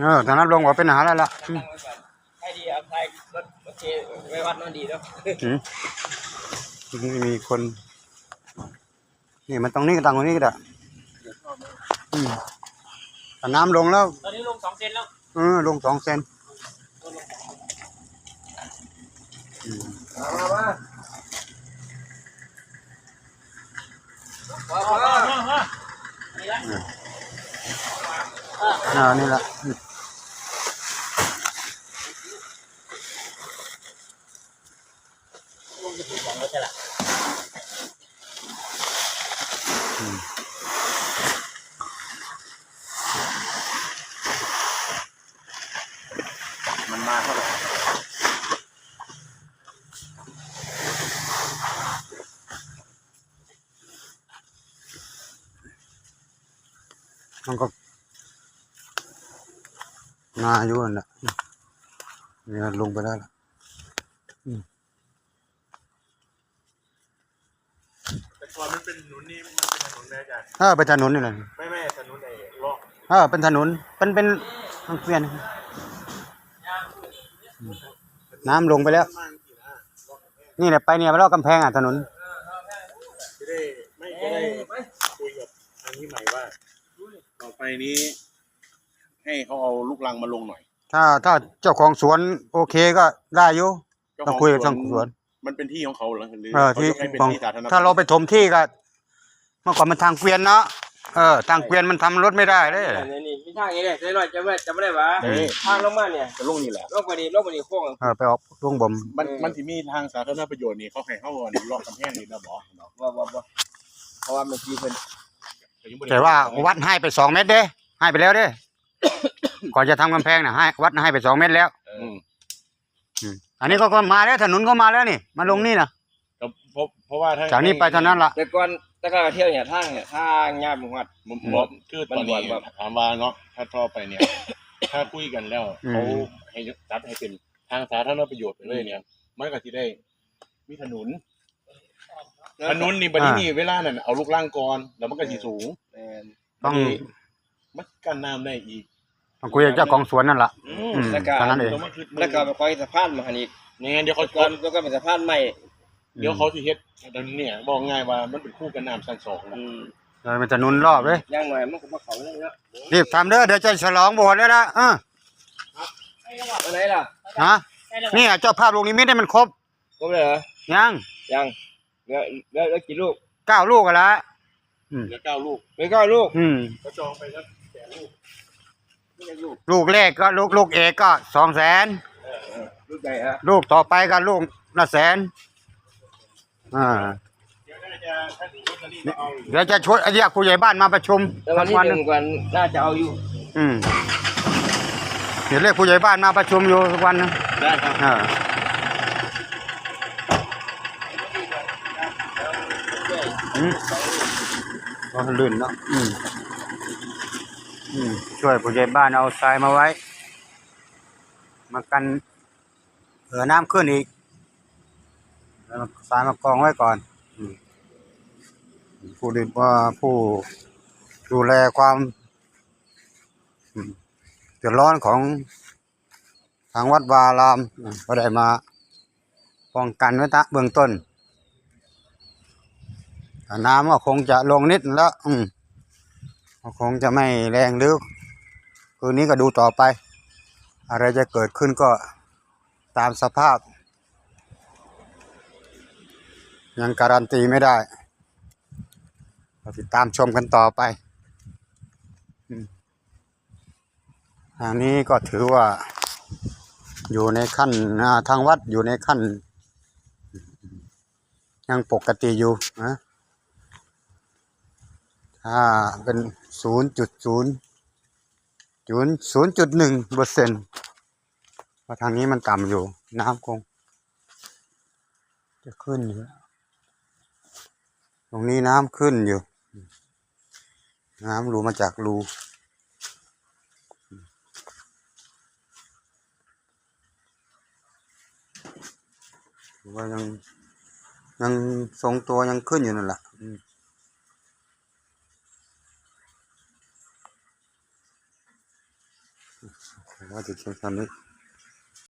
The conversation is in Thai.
เออทางนั้นลงว่าเป็นอาหารแล้วล่ะอืมให้ดีเอาใครรถโอเคไว้วัดนั่นดีแล้วอืมนี่มีคน นี่มันตรงนี้ก็ตรงนี้ก็ได้อืมแต่น้ำลงแล้ว ตอนนี้ลงสองเซนแล้วเออลงสองเซนอืมมามามามามานี่ละอ่านี่แหละอื มันมาเท่าไหร่มันก็มาอยู่นั่นแหละ เนี่ยลงไปแล้วล่ะแต่ก่อนมันเป็นถนนนี่มันเป็นถนนนะอาจารย์เออเป็นถนนนี่แหละไม่ไม่ถนนไอ้เลาะเออเป็นถนนเป็นเป็นมันเปลี่ยนอืมน้ำลงไปแล้วมากกี่นะนี่แหละไปเนี่ยไปรอบกำแพงอะถนน จะได้ไม่จะได้คุยกับทางนี้ใหม่ว่า ต่อไปนี้ ให้เขาเอาลูกรังมาลงหน่อย ถ้าถ้าเจ้าของสวนโอเคก็ได้อยู่ต้องคุยกับเจ้าของสวน มันเป็นที่ของเขาเหรอหรือเออที่เขายกให้เป็นของที่สาธารณะถ้าเราไปถมที่ก็เมื่อก่อนมันทางเกวียนเนาะเออทางเกวียนมันทำรถไม่ได้เลยนี่นี่มีทางนี้เลยใช่หน่อยจะไม่จะไม่ได้วะเออทางลงมาเนี่ยจะลงนี่แหละลงไปนี่ลงไปนี่โค้งเออไปออกลุงบ่มมันเออมันที่มีทางสาธารณประโยชน์นี่เขาให้เข้าอันเลาะกำแพงนี่นะบอเนาะว่าว่าว่าเพราะว่ามันทีเพิ่นยังบ่ได้แต่ว่าวัดให้ไปสองเมตรเด้ให้ไปแล้วเด้ ก่อนจะทำกำแพงน่ะให้วัดให้ไปสองเมตรแล้วอืมอืมอันนี้ก็ก็มาแล้วถนนก็มาแล้วนี่ มาลงนี่นะก็เพราะเพราะว่าถ้าจากนี้ไปเท่านั้นละ แต่ก่อนแต่ก่อนเที่ยวเนี่ยทางเนี่ยทางยามวัด ผมบอกคือตอนนี้มันบวชแบบ ถามว่าเนาะถ้าท่อไปเนี่ย ถ้าคุยกันแล้วเขาให้จัดให้เป็นทางสาธารณประโยชน์ไปเลยเนี่ยมันก็สิได้ มีถนนถนนนี่บัดนี้นี่เวลานั่นเอาลูกล่างก่อนแล้วมันก็สิสูง แม่นต้องบัดนี้มันกันน้ำได้อีก ต้องคุยกับเจ้าของสวนนั่นละอือืมมแล้วก็เท่านั้นเอง แล้วมันคือแล้วก็ไปคอยสะพานมาหันอีกเนี่ยเดี๋ยวเขาก่อนแล้วก็เป็นสะพานใหม่เดี๋ยวเขาสิเฮ็ดถนนเนี่ยบอกง่ายว่ามันเป็นคู่กันน้ำชั้นสองนะอืมเออเป็นถนนรอบเลยย่างหน่อยมันก็มาเขาเลยเนาะรีบทำเด้อเดี๋ยวจะฉลองโบสถ์แล้วละเออไปไหนล่ะฮะนี่เจ้าภาพลงนิมิตให้มันครบครบเลยเหรอยังยังเหลือเหลือเหลือกี่ลูกเก้าลูกกันละอืมเหลือเก้าลูกเหลือเก้าลูกอืมก็จองไปสักแสนลูก นี่ยังลูกลูกแรกก็ลูกลูกเอกก็สองแสนลูกใหญ่ฮะลูกต่อไปก็ลูกละแสนอ่าเดี๋ยวน่าจะถ้าถูกลอตเตอรี่ก็เอาอีกเดี๋ยวจะชวนเรียกผู้ใหญ่บ้านมาประชุมแต่วันที่สักหนึ่งวันน่าจะเอาอยู่อืมเดี๋ยวเรียกผู้ใหญ่บ้านมาประชุมอยู่ทุกวันนะได้ครับอ่าอืมก็ลื่นเนาะอืมอืม ช่วยผู้ใหญ่บ้านเอาทรายมาไว้ มากันเผื่อน้ำขึ้นอีกแล้วเอาทรายมากองไว้ก่อนผู้ดีว่าผู้ดูแลความเดือดร้อนของทางวัดวาอารามก็ได้มาป้องกันไว้ตะเบื้องต้นแต่น้ำก็คงจะลงนิดแล้ว อืม คงจะไม่แรงหรือคืนนี้ก็ดูต่อไป อะไรจะเกิดขึ้นก็ตามสภาพ ยังการันตีไม่ได้เราติดตามชมกันต่อไปอืมทางนี้ก็ถือว่าอยู่ในขั้นทางวัดอยู่ในขั้น ยังปกติอยู่นะ ถ้าเป็นศูนย์จุดศูนย์ศูนย์ศูนย์จุดหนึ่งเปอร์เซ็นต์เพราะทางนี้มันต่ำอยู่ น้ำคง จะขึ้นอยู่ตรงนี้น้ำขึ้นอยู่ น้ำรูมาจากรูว่ายังยังทรงตัวยังขึ้นอยู่นั่นแหละ อืมว่าจะทำนี้